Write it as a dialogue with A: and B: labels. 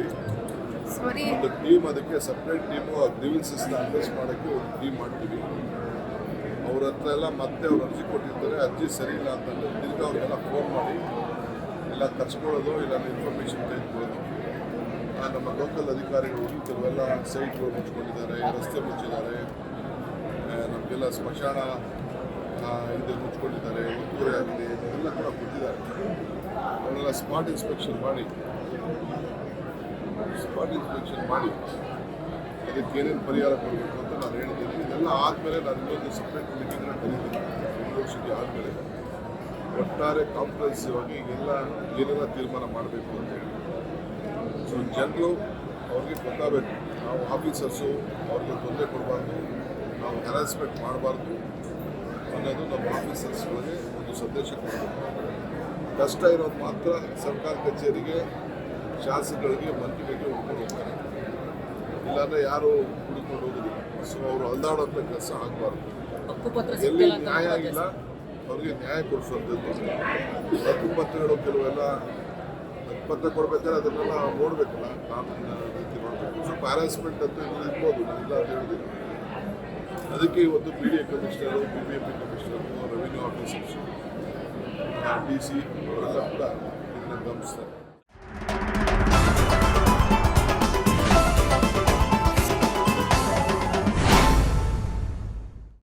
A: ಮಾಡಿದ್ದೀವಿ
B: ಸಾರಿ.
A: ಒಂದು ಟೀಮ್ ಅದಕ್ಕೆ ಸಪ್ರೇಟ್ ಟೀಮು ಗ್ರೀವೆನ್ಸಸ್ನ ಅಡ್ರೆಸ್ ಮಾಡೋಕ್ಕೆ ಒಂದು ಟೀಮ್ ಮಾಡ್ತೀವಿ. ಅವ್ರ ಹತ್ರ ಎಲ್ಲ ಮತ್ತೆ ಅವ್ರು ಅರ್ಜಿ ಕೊಟ್ಟಿರ್ತಾರೆ ಅರ್ಜಿ ಸರಿ ಇಲ್ಲ ಅಂತಂದರೆ ತಿರ್ಗಿ ಅವ್ರಿಗೆಲ್ಲ ಫೋನ್ ಮಾಡಿ ಇಲ್ಲ ಕರ್ಸ್ಕೊಳ್ಳೋದು ಇಲ್ಲ ಇನ್ಫಾರ್ಮೇಷನ್ ತೆಗೆದುಕೊಳ್ಳೋದು. ಆ, ನಮ್ಮ ಲೋಕಲ್ ಅಧಿಕಾರಿಗಳು ಕೆಲವೆಲ್ಲ ಸೈಟ್ಗಳು ಮುಚ್ಕೊಂಡಿದ್ದಾರೆ ರಸ್ತೆ ಮುಚ್ಚಿದ್ದಾರೆ ಆ, ನಮಗೆಲ್ಲ ಸ್ಮಶಾನ ಆ, ಇದು ಮುಚ್ಕೊಂಡಿದ್ದಾರೆ ಒತ್ತುವರಿ ಆಗಿದೆ ಎಲ್ಲ ಕೂಡ ಕೊಟ್ಟಿದ್ದಾರೆ ಅವರೆಲ್ಲ ಸ್ಪಾಟ್ ಇನ್ಸ್ಪೆಕ್ಷನ್ ಮಾಡಿ ಸ್ಪಾಟ್ ಇನ್ಸ್ಪೆಕ್ಷನ್ ಮಾಡಿ ಅದಕ್ಕೆ ಏನೇನು ಪರಿಹಾರ ಕೊಡಬೇಕು ಅಂತ ನಾನು ಹೇಳಿದ್ದೀನಿ ಇದೆಲ್ಲ ಆದಮೇಲೆ ನಾನು ಇನ್ನೊಂದು ಸಪ್ರೇಟ್ ಮೀಟಿಂಗ್ನ ಕರೀತೀನಿ. ಯೂನಿವರ್ಸಿಟಿ ಆದಮೇಲೆ. ಒಟ್ಟಾರೆ ಕಾಂಪ್ರೆನ್ಸಿವ್ ಆಗಿ ಎಲ್ಲ ಏನೆಲ್ಲ ತೀರ್ಮಾನ ಮಾಡಬೇಕು ಅಂತ ಹೇಳಿ. ಸೊ ಜನರು ಅವ್ರಿಗೆ ಗೊತ್ತಾಗಬೇಕು. ನಾವು ಆಫೀಸರ್ಸು ಅವ್ರಿಗೆ ತೊಂದರೆ ಕೊಡಬಾರ್ದು. ನಾವು ಹ್ಯಾರಾಸ್ಮೆಂಟ್ ಮಾಡಬಾರ್ದು ಅನ್ನೋದು ನಮ್ಮ ಆಫೀಸರ್ಸ್ಗಳಿಗೆ ಒಂದು ಸಂದೇಶ ಕೊಡಬೇಕು. ಕಷ್ಟ ಇರೋದು ಮಾತ್ರ ಸರ್ಕಾರ ಕಚೇರಿಗೆ ಶಾಸಕರಿಗೆ ಮಂತ್ರಿಗಳಿಗೆ ಹುಡ್ಕೊಂಡು ಹೋಗ್ತಾರೆ. ಇಲ್ಲಾಂದ್ರೆ ಯಾರು ಹುಡುಕೊಂಡು ಹೋಗೋದಿಲ್ಲ. ಸೊ ಅವರು ಅಲ್ದಾಡೋಂಥ ಕೆಲಸ ಆಗಬಾರ್ದು ಎಲ್ಲಿ ನ್ಯಾಯ ಆಗಿಲ್ಲ ಅವ್ರಿಗೆ ನ್ಯಾಯ ಕೊಡಿಸುವಂಥದ್ದು ಹಕ್ಕುಪತ್ರಗಳು ಕೆಲವೆಲ್ಲ ಹಕ್ಕುಪತ್ರ ಕೊಡ್ಬೇಕಾದ್ರೆ ಅದನ್ನೆಲ್ಲ ನೋಡ್ಬೇಕಲ್ಲ. ಕಾನೂನಿನ ರೀತಿ ನೋಡ್ಬೇಕು. ಸ್ವಲ್ಪ ಹ್ಯಾರಾಸ್ಮೆಂಟ್ ಅಂತ ಇರ್ಬೋದು ಇಲ್ಲ ಅಂತ ಹೇಳೋದಿಲ್ಲ. ಅದಕ್ಕೆ ಇವತ್ತು P D A commissioner B B M P commissioner revenue officers T C ಅವರೆಲ್ಲ ಕೂಡ ಇದನ್ನು ಗಮನಿಸ್ತಾರೆ.